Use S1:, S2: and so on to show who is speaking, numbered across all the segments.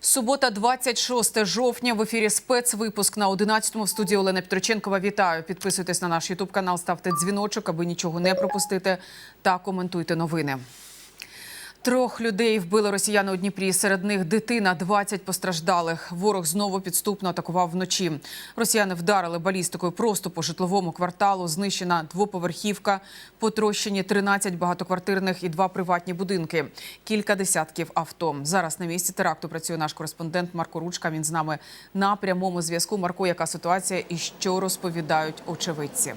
S1: Субота, 26 жовтня. В ефірі спецвипуск на 11-му в студії Олена Петроченкова. Вітаю. Підписуйтесь на наш Ютуб канал, ставте дзвіночок, аби нічого не пропустити. Та коментуйте новини. Трьох людей вбили росіяни у Дніпрі. Серед них дитина, 20 постраждалих. Ворог знову підступно атакував вночі. Росіяни вдарили балістикою просто по житловому кварталу. Знищена двоповерхівка, потрощені 13 багатоквартирних і два приватні будинки. Кілька десятків авто. Зараз на місці теракту працює наш кореспондент Марко Ручка. Він з нами на прямому зв'язку. Марко, яка ситуація і що розповідають очевидці?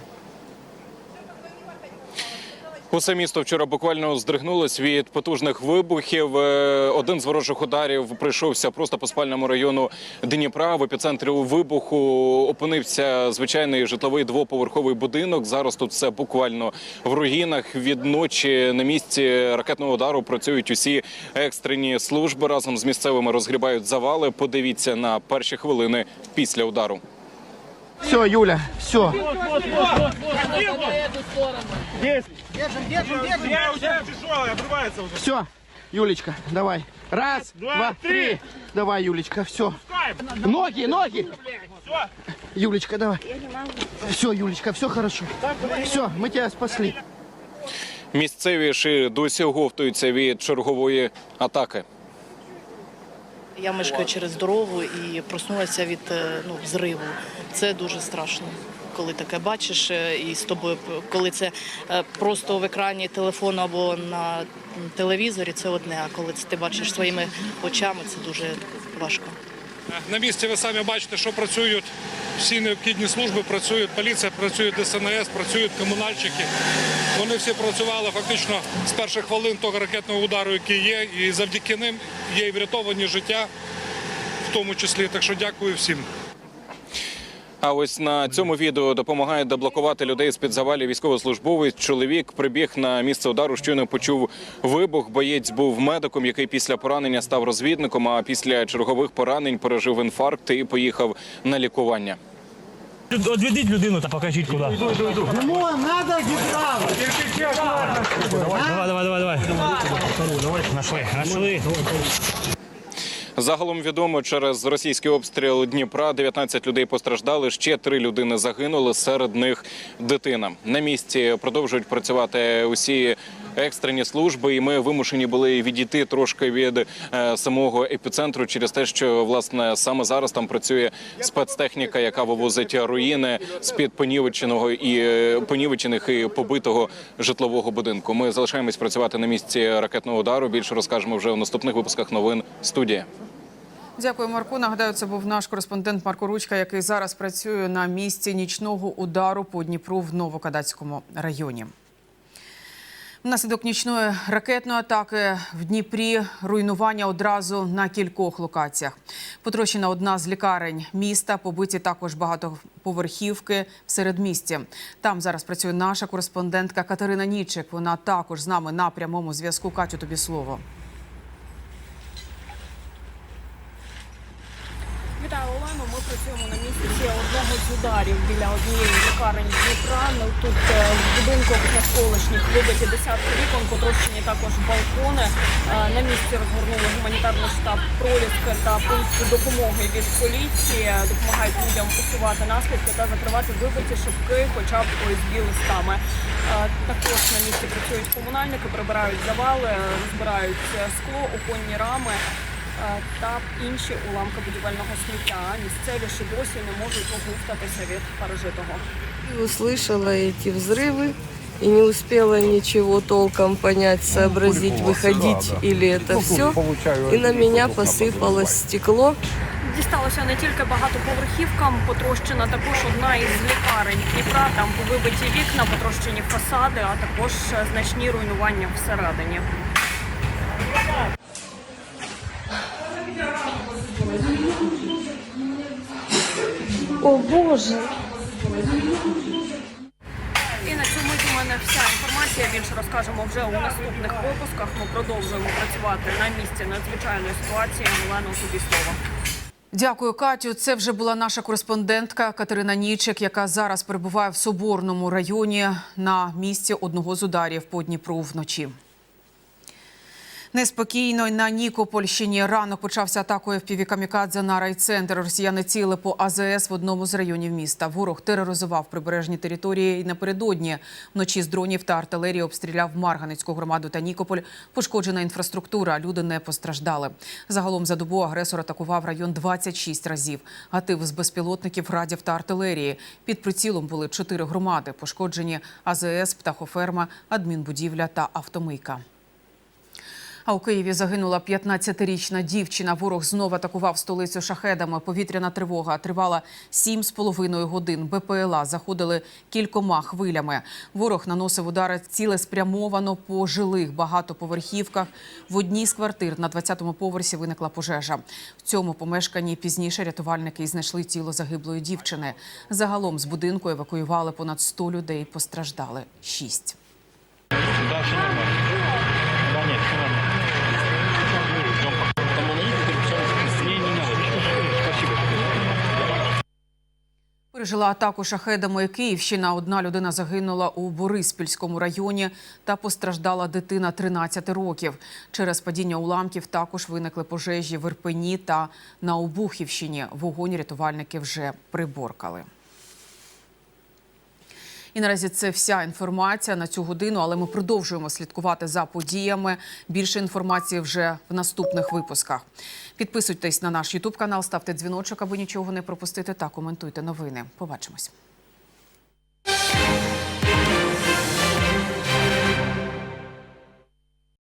S2: Усе місто вчора буквально здригнулось від потужних вибухів. Е, Один з ворожих ударів прийшовся просто по спальному району Дніпра. В епіцентрі вибуху опинився звичайний житловий двоповерховий будинок. Зараз тут все буквально в руїнах. Від ночі на місці ракетного удару працюють усі екстрені служби. Разом з місцевими розгрібають завали. Подивіться на перші хвилини після удару.
S3: Все, Юля, все.
S4: Я уже тяжелый, обрывается уже.
S3: Все, Юлечка, давай. Раз,
S4: Два,
S3: два,
S4: три.
S3: три. Давай, Юлечка, все. Ноги, ноги.
S4: Все.
S3: Юлечка, давай. Все, Юлечка, все хорошо. Все, мы тебя спасли.
S2: Місцеві ж і досі оговтуються від чергової атаки.
S5: Я мешкаю через дорогу і проснулася від е, ну, взриву. Це дуже страшно. Коли таке бачиш, е, і з тобою, коли це е, просто в екрані телефону або на телевізорі, це одне. А коли це ти бачиш своїми очами, це дуже важко.
S6: На місці ви самі бачите, що працюють всі необхідні служби, працюють поліція, працюють ДСНС, працюють комунальщики. Вони всі працювали фактично з перших хвилин того ракетного удару, який є, і завдяки ним є і врятовані життя, в тому числі. Так що дякую всім.
S2: А ось на цьому відео допомагає деблокувати людей з під завалів військовослужбовець. Чоловік прибіг на місце удару. Щойно почув вибух. Боєць був медиком, який після поранення став розвідником. А після чергових поранень пережив інфаркт і поїхав на лікування.
S7: Одведіть людину та покажіть куди. Йду, йду, йду. Ну, надо Давай, давай, давай, давай. Давай, нашли, нашли.
S2: Загалом відомо, через російський обстріл Дніпра 19 людей постраждали. Ще три людини загинули. Серед них дитина. На місці продовжують працювати усі екстрені служби, і ми вимушені були відійти трошки від е, самого епіцентру через те, що власне саме зараз там працює спецтехніка, яка вивозить руїни з під понівеченого і е, понівечених і побитого житлового будинку. Ми залишаємось працювати на місці ракетного удару. Більше розкажемо вже у наступних випусках новин студія.
S1: Дякую, Марку. Нагадаю, це був наш кореспондент Марко Ручка, який зараз працює на місці нічного удару по Дніпру в Новокадацькому районі. Внаслідок нічної ракетної атаки в Дніпрі руйнування одразу на кількох локаціях. Потрощена одна з лікарень міста, побиті також багатоповерхівки в середмісті. Там зараз працює наша кореспондентка Катерина Нічик. Вона також з нами на прямому зв'язку. Катю, тобі слово.
S8: Вітаю, Олено. Ми працюємо на ще одного з ударів біля однієї з лікарень Дніпра. Ну, Тут е, в будинку навколишніх вибиті десятки вікон, потрощені також балкони. Е, На місці розгорнули гуманітарний штаб проліска та пункт допомоги від поліції. Допомагають людям усувати наслідки та закривати вибиті шибки, хоча б ОСБ листами. Е, Також на місці працюють комунальники, прибирають завали, розбирають скло, оконні рами та інші уламки будівельного сміття. Місцеві ще досі не можуть оговтатися від пережитого.
S9: И услышала эти взрывы и не успела ничего толком понять, сообразить, выходить или это все. И на меня посыпалось стекло.
S8: Дісталося не тільки багатоповерхівкам, потрощена також одна із лікарень Дніпра. Там вибиті вікна, потрощені фасади, а також е, значні руйнування всередині.
S9: О боже!
S8: І на цьому у мене вся інформація. Більше розкажемо вже у наступних випусках. Ми продовжуємо працювати на місці надзвичайної ситуації. Олена, тобі слово.
S1: Дякую, Катю. Це вже була наша кореспондентка Катерина Нічик, яка зараз перебуває в Соборному районі на місці одного з ударів по Дніпру вночі. Неспокійно на Нікопольщині ранок почався атакою в камікадзе на райцентр. Росіяни ціли по АЗС в одному з районів міста. Ворог тероризував прибережні території і напередодні. Вночі з дронів та артилерії обстріляв Марганецьку громаду та Нікополь. Пошкоджена інфраструктура. Люди не постраждали. Загалом за добу агресор атакував район 26 разів. Гатив з безпілотників, радів та артилерії. Під прицілом були чотири громади. Пошкоджені АЗС, птахоферма, адмінбудівля та автомийка. А у Києві загинула 15-річна дівчина. Ворог знов атакував столицю шахедами. Повітряна тривога тривала 7,5 годин. БПЛА заходили кількома хвилями. Ворог наносив удари цілеспрямовано по жилих багатоповерхівках. В одній з квартир на 20-му поверсі виникла пожежа. В цьому помешканні пізніше рятувальники знайшли тіло загиблої дівчини. Загалом з будинку евакуювали понад 100 людей. Постраждали 6. Пережила атаку шахедами Київщина. Одна людина загинула у Бориспільському районі та постраждала дитина 13 років. Через падіння уламків також виникли пожежі в Ірпені та на Обухівщині. Вогонь рятувальники вже приборкали. І наразі це вся інформація на цю годину, але ми продовжуємо слідкувати за подіями. Більше інформації вже в наступних випусках. Підписуйтесь на наш Ютуб канал, ставте дзвіночок, аби нічого не пропустити та коментуйте новини. Побачимось.